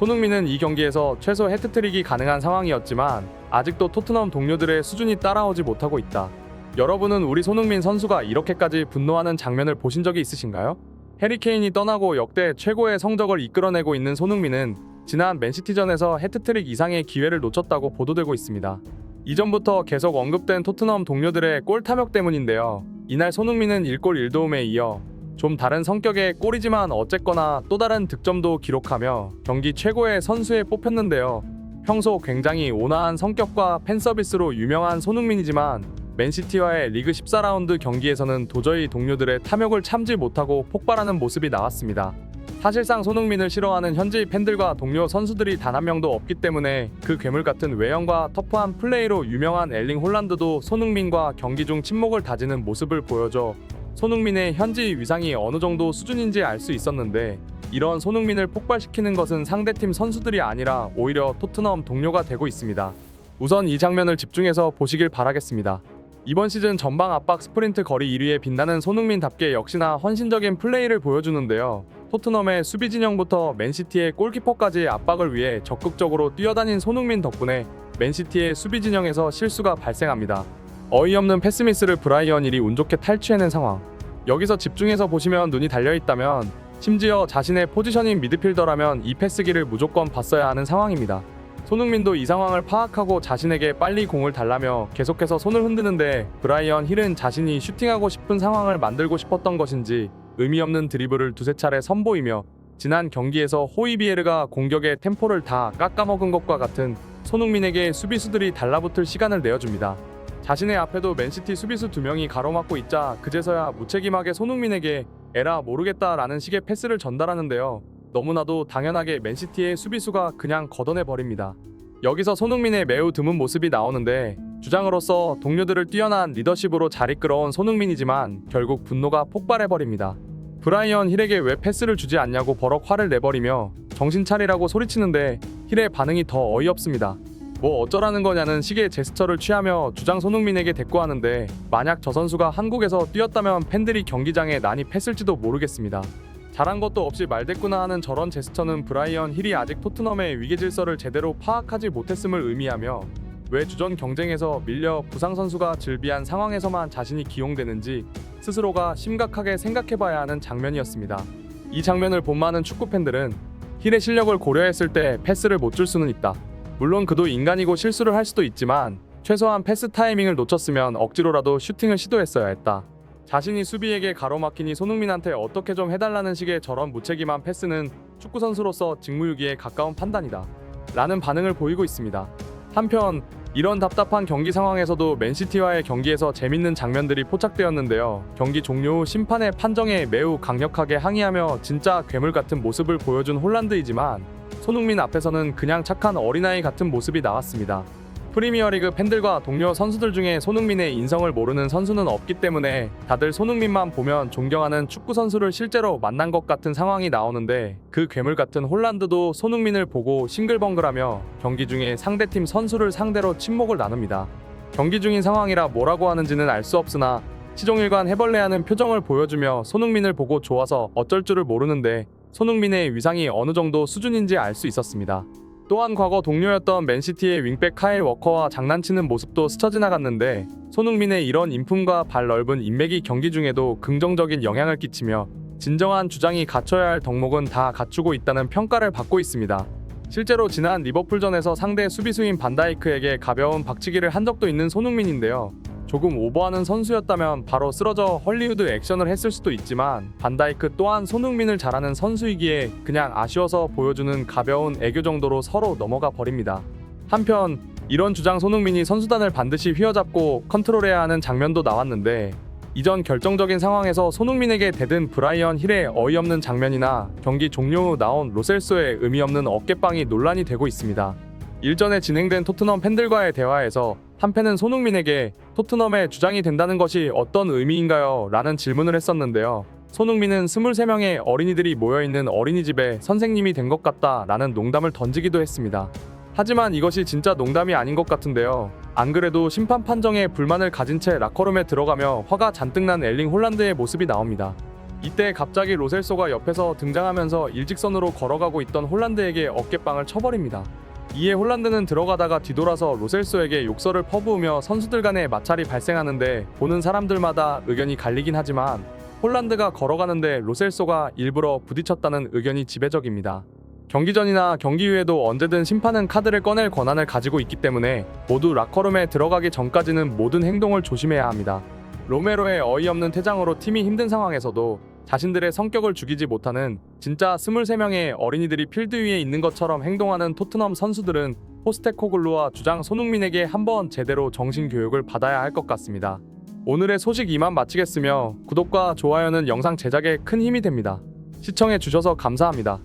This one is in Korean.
손흥민은 이 경기에서 최소 해트트릭이 가능한 상황이었지만 아직도 토트넘 동료들의 수준이 따라오지 못하고 있다. 여러분은 우리 손흥민 선수가 이렇게까지 분노하는 장면을 보신 적이 있으신가요? 해리케인이 떠나고 역대 최고의 성적을 이끌어내고 있는 손흥민은 지난 맨시티전에서 해트트릭 이상의 기회를 놓쳤다고 보도되고 있습니다. 이전부터 계속 언급된 토트넘 동료들의 골 탐욕 때문인데요. 이날 손흥민은 1골 1도움에 이어 좀 다른 성격의 골이지만 어쨌거나 또 다른 득점도 기록하며 경기 최고의 선수에 뽑혔는데요. 평소 굉장히 온화한 성격과 팬 서비스로 유명한 손흥민이지만 맨시티와의 리그 14라운드 경기에서는 도저히 동료들의 탐욕을 참지 못하고 폭발하는 모습이 나왔습니다. 사실상 손흥민을 싫어하는 현지 팬들과 동료 선수들이 단 한 명도 없기 때문에 그 괴물 같은 외형과 터프한 플레이로 유명한 엘링 홀란드도 손흥민과 경기 중 침묵을 다지는 모습을 보여줘 손흥민의 현지 위상이 어느 정도 수준인지 알 수 있었는데 이런 손흥민을 폭발시키는 것은 상대팀 선수들이 아니라 오히려 토트넘 동료가 되고 있습니다. 우선 이 장면을 집중해서 보시길 바라겠습니다. 이번 시즌 전방 압박 스프린트 거리 1위에 빛나는 손흥민답게 역시나 헌신적인 플레이를 보여주는데요. 토트넘의 수비 진영부터 맨시티의 골키퍼까지 압박을 위해 적극적으로 뛰어다닌 손흥민 덕분에 맨시티의 수비 진영에서 실수가 발생합니다. 어이없는 패스미스를 브라이언 일이 운 좋게 탈취해낸 상황. 여기서 집중해서 보시면 눈이 달려 있다면 심지어 자신의 포지션인 미드필더라면 이 패스기를 무조건 봤어야 하는 상황입니다. 손흥민도 이 상황을 파악하고 자신에게 빨리 공을 달라며 계속해서 손을 흔드는데 브라이언 힐은 자신이 슈팅하고 싶은 상황을 만들고 싶었던 것인지 의미 없는 드리블을 두세 차례 선보이며 지난 경기에서 호이비에르가 공격의 템포를 다 깎아먹은 것과 같은 손흥민에게 수비수들이 달라붙을 시간을 내어줍니다. 자신의 앞에도 맨시티 수비수 두 명이 가로막고 있자 그제서야 무책임하게 손흥민에게 에라 모르겠다라는 식의 패스를 전달하는데요. 너무나도 당연하게 맨시티의 수비수가 그냥 걷어내 버립니다. 여기서 손흥민의 매우 드문 모습이 나오는데 주장으로서 동료들을 뛰어난 리더십으로 잘 이끌어온 손흥민이지만 결국 분노가 폭발해 버립니다. 브라이언 힐에게 왜 패스를 주지 않냐고 버럭 화를 내버리며 정신 차리라고 소리치는데 힐의 반응이 더 어이없습니다. 뭐 어쩌라는 거냐는 식의 제스처를 취하며 주장 손흥민에게 대꾸하는데 만약 저 선수가 한국에서 뛰었다면 팬들이 경기장에 난입했을지도 모르겠습니다. 잘한 것도 없이 말대꾸나 하는 저런 제스처는 브라이언 힐이 아직 토트넘의 위계 질서를 제대로 파악하지 못했음을 의미하며 왜 주전 경쟁에서 밀려 부상 선수가 즐비한 상황에서만 자신이 기용되는지 스스로가 심각하게 생각해봐야 하는 장면이었습니다. 이 장면을 본 많은 축구 팬들은 힐의 실력을 고려했을 때 패스를 못 줄 수는 있다. 물론 그도 인간이고 실수를 할 수도 있지만 최소한 패스 타이밍을 놓쳤으면 억지로라도 슈팅을 시도했어야 했다. 자신이 수비에게 가로막히니 손흥민한테 어떻게 좀 해달라는 식의 저런 무책임한 패스는 축구 선수로서 직무유기에 가까운 판단이다. 라는 반응을 보이고 있습니다. 한편 이런 답답한 경기 상황에서도 맨시티와의 경기에서 재밌는 장면들이 포착되었는데요. 경기 종료 후 심판의 판정에 매우 강력하게 항의하며 진짜 괴물 같은 모습을 보여준 홀란드이지만 손흥민 앞에서는 그냥 착한 어린아이 같은 모습이 나왔습니다. 프리미어리그 팬들과 동료 선수들 중에 손흥민의 인성을 모르는 선수는 없기 때문에 다들 손흥민만 보면 존경하는 축구 선수를 실제로 만난 것 같은 상황이 나오는데 그 괴물 같은 홀란드도 손흥민을 보고 싱글벙글하며 경기 중에 상대팀 선수를 상대로 침묵을 나눕니다. 경기 중인 상황이라 뭐라고 하는지는 알 수 없으나 시종일관 해벌레하는 표정을 보여주며 손흥민을 보고 좋아서 어쩔 줄을 모르는데 손흥민의 위상이 어느 정도 수준인지 알 수 있었습니다. 또한 과거 동료였던 맨시티의 윙백 카일 워커와 장난치는 모습도 스쳐 지나갔는데 손흥민의 이런 인품과 발 넓은 인맥이 경기 중에도 긍정적인 영향을 끼치며 진정한 주장이 갖춰야 할 덕목은 다 갖추고 있다는 평가를 받고 있습니다. 실제로 지난 리버풀전에서 상대 수비수인 반다이크에게 가벼운 박치기를 한 적도 있는 손흥민인데요. 조금 오버하는 선수였다면 바로 쓰러져 헐리우드 액션을 했을 수도 있지만 반다이크 또한 손흥민을 잘하는 선수이기에 그냥 아쉬워서 보여주는 가벼운 애교 정도로 서로 넘어가 버립니다. 한편 이런 주장 손흥민이 선수단을 반드시 휘어잡고 컨트롤해야 하는 장면도 나왔는데 이전 결정적인 상황에서 손흥민에게 대든 브라이언 힐의 어이없는 장면이나 경기 종료 후 나온 로셀소의 의미 없는 어깨빵이 논란이 되고 있습니다. 일전에 진행된 토트넘 팬들과의 대화에서 한 팬은 손흥민에게 토트넘의 주장이 된다는 것이 어떤 의미인가요? 라는 질문을 했었는데요. 손흥민은 23명의 어린이들이 모여있는 어린이집에 선생님이 된 것 같다 라는 농담을 던지기도 했습니다. 하지만 이것이 진짜 농담이 아닌 것 같은데요. 안 그래도 심판 판정에 불만을 가진 채 라커룸에 들어가며 화가 잔뜩 난 엘링 홀란드의 모습이 나옵니다. 이때 갑자기 로셀소가 옆에서 등장하면서 일직선으로 걸어가고 있던 홀란드에게 어깨빵을 쳐버립니다. 이에 홀란드는 들어가다가 뒤돌아서 로셀소에게 욕설을 퍼부으며 선수들 간의 마찰이 발생하는데 보는 사람들마다 의견이 갈리긴 하지만 홀란드가 걸어가는데 로셀소가 일부러 부딪혔다는 의견이 지배적입니다. 경기 전이나 경기 후에도 언제든 심판은 카드를 꺼낼 권한을 가지고 있기 때문에 모두 라커룸에 들어가기 전까지는 모든 행동을 조심해야 합니다. 로메로의 어이없는 퇴장으로 팀이 힘든 상황에서도 자신들의 성격을 죽이지 못하는 진짜 23명의 어린이들이 필드 위에 있는 것처럼 행동하는 토트넘 선수들은 포스테코글루와 주장 손흥민에게 한번 제대로 정신 교육을 받아야 할 것 같습니다. 오늘의 소식 이만 마치겠으며 구독과 좋아요는 영상 제작에 큰 힘이 됩니다. 시청해 주셔서 감사합니다.